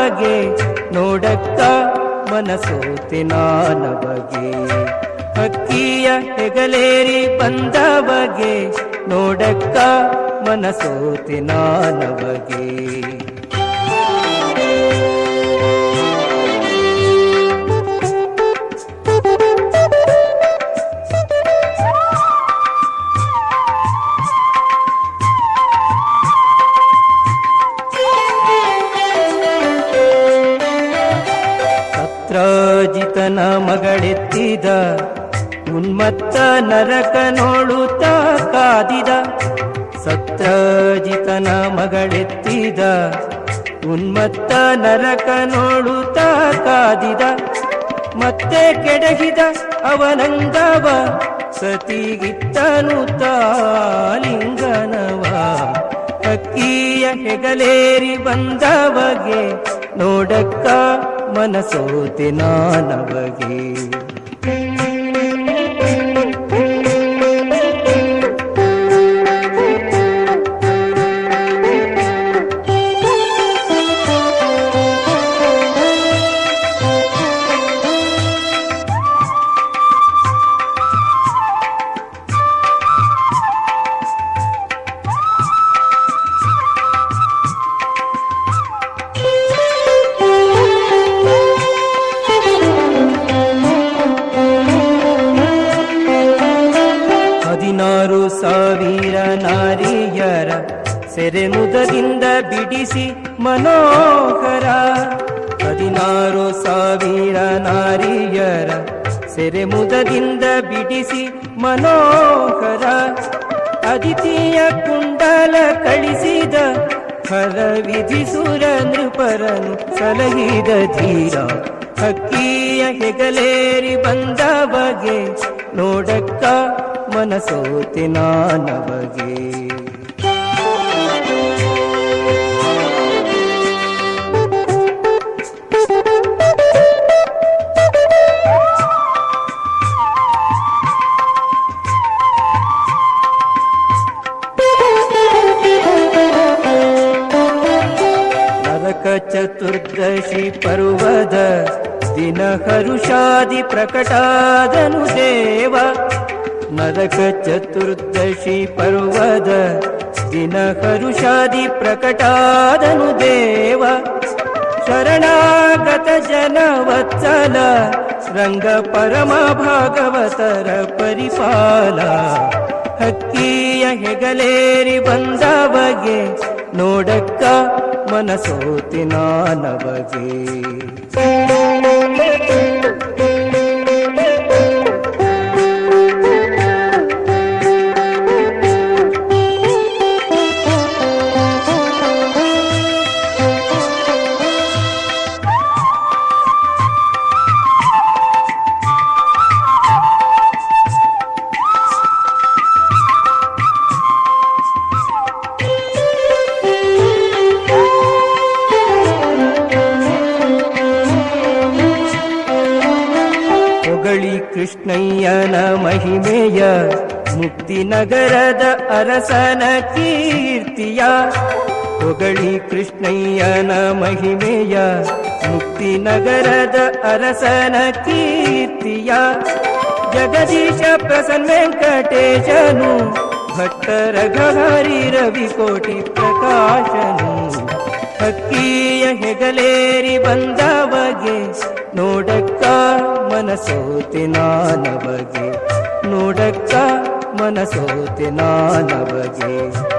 ಬಗೆ ನೋಡಕ್ಕ ಮನಸೋತೆ ನಾನ ಬಗೆ. ಹಕ್ಕಿಯ ಹೆಗಲೇರಿ ಬಂದ ಬಗೆ ನೋಡಕ್ಕ ಮನಸೋತೆ ನಾನ ಬಗೆ. ಸತ್ರಾಜಿತನ ಮಗಳೆತ್ತಿದ, ಉನ್ಮತ್ತ ನರಕ ನೋಡುತ್ತ ಕಾದಿದ. ಸತ್ರಾಜಿತನ ಮಗಳೆತ್ತಿದ, ಉನ್ಮತ್ತ ನರಕ ನೋಡುತ್ತ ಕಾದಿದ. ಮತ್ತೆ ಕೆಡಹಿದ ಅವನಂಗವ, ಸತಿಗಿತ್ತನು ತಾಲಿಂಗನವ. ಅಕ್ಕಿಯ ಹೆಗಲೇರಿ ಬಂದವಗೆ ನೋಡಕ್ಕ ಮನಸೋತೆ ನಾನವಗೆ. ಸೆರೆಮುದದಿಂದ ಬಿಡಿಸಿ ಮನೋಹರ. ಹದಿನಾರು ಸಾವಿರ ನಾರಿಯರ ಸೆರೆಮುದದಿಂದ ಬಿಡಿಸಿ ಮನೋಹರ. ಅದಿತಿಯ ಕುಂಡಲ ಕಳಿಸಿದ ಹರ ವಿಧಿಸುರ ನೃಪರನು ಸಲಹಿದ ಧೀರ. ಹಕ್ಕಿಯ ಹೆಗಲೇರಿ ಬಂದ ಬಗೆ ನೋಡಕ್ಕ ಮನಸೋತೆ ನಾನ ಚತುರ್ದಶಿ ಪರ್ವದ ದಿನ ಹರುಷಾದಿ ಪ್ರಕಟಾದನು ದೇವ. ಶರಣಾಗತ ಜನವತ್ಸಲ, ರಂಗ ಪರಮ ಭಾಗವತರ ಪರಿಪಾಲ. ಹಕ್ಕಿಯ ಹೆಗಲೇರಿ ಬಂದವಗೆ ನೋಡಕ್ಕ ಮನಸೋತಿ ನಾನ ಕೃಷ್ಣಯ್ಯನ ಮಹಿಮೆಯ ಮುಕ್ತಿ ನಗರದ ಅರಸನ ಕೀರ್ತಿಯ ಹೊಗಳಿ ಕೃಷ್ಣಯ್ಯನ ಮಹಿಮೆಯ ಮುಕ್ತಿ ನಗರದ ಅರಸನ ಕೀರ್ತಿಯ ಜಗದೀಶ ಪ್ರಸನ್ನ ವೆಂಕಟೇಶನು ಭಕ್ತರ ಘಹರಿ ರವಿಕೋಟಿ ಪ್ರಕಾಶನು ಹಕ್ಕಿಯ ಹೆಗಲೇರಿ ಬಂದ ಬಗೆ ನೋಡಕ್ಕ ಮನಸೋತಿನ ನಾನ ಬಗೆ ನೋಡಕ್ಕ ಮನಸೋತಿನ ನಾನ